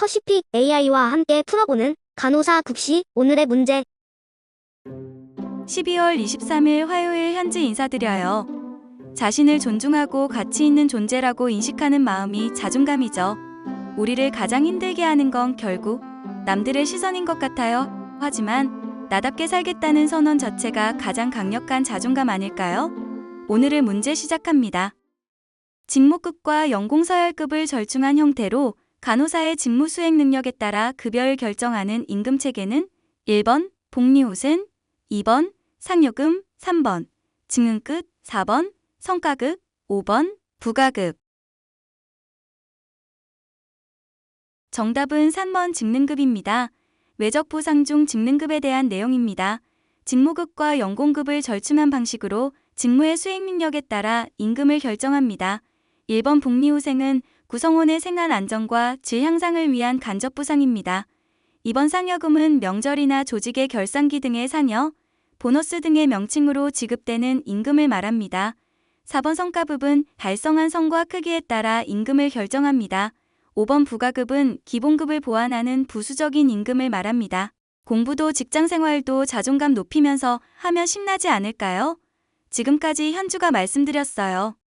퍼시픽 AI와 함께 풀어보는 간호사 국시 오늘의 문제 12월 23일 화요일 현지 인사드려요. 자신을 존중하고 가치 있는 존재라고 인식하는 마음이 자존감이죠. 우리를 가장 힘들게 하는 건 결국 남들의 시선인 것 같아요. 하지만 나답게 살겠다는 선언 자체가 가장 강력한 자존감 아닐까요? 오늘의 문제 시작합니다. 직무급과 연공서열급을 절충한 형태로 간호사의 직무 수행 능력에 따라 급여를 결정하는 임금 체계는 1번 복리후생, 2번 상여금 3번, 증응끝 4번, 성과급 5번, 부가급. 정답은 3번 직능급입니다. 외적 보상 중 직능급에 대한 내용입니다. 직무급과 연공급을 절충한 방식으로 직무의 수행 능력에 따라 임금을 결정합니다. 1번 복리후생은 구성원의 생활 안정과 질 향상을 위한 간접 보상입니다. 2번 상여금은 명절이나 조직의 결산기 등의 상여, 보너스 등의 명칭으로 지급되는 임금을 말합니다. 4번 성과급은 달성한 성과 크기에 따라 임금을 결정합니다. 5번 부가급은 기본급을 보완하는 부수적인 임금을 말합니다. 공부도 직장 생활도 자존감 높이면서 하면 신나지 않을까요? 지금까지 현주가 말씀드렸어요.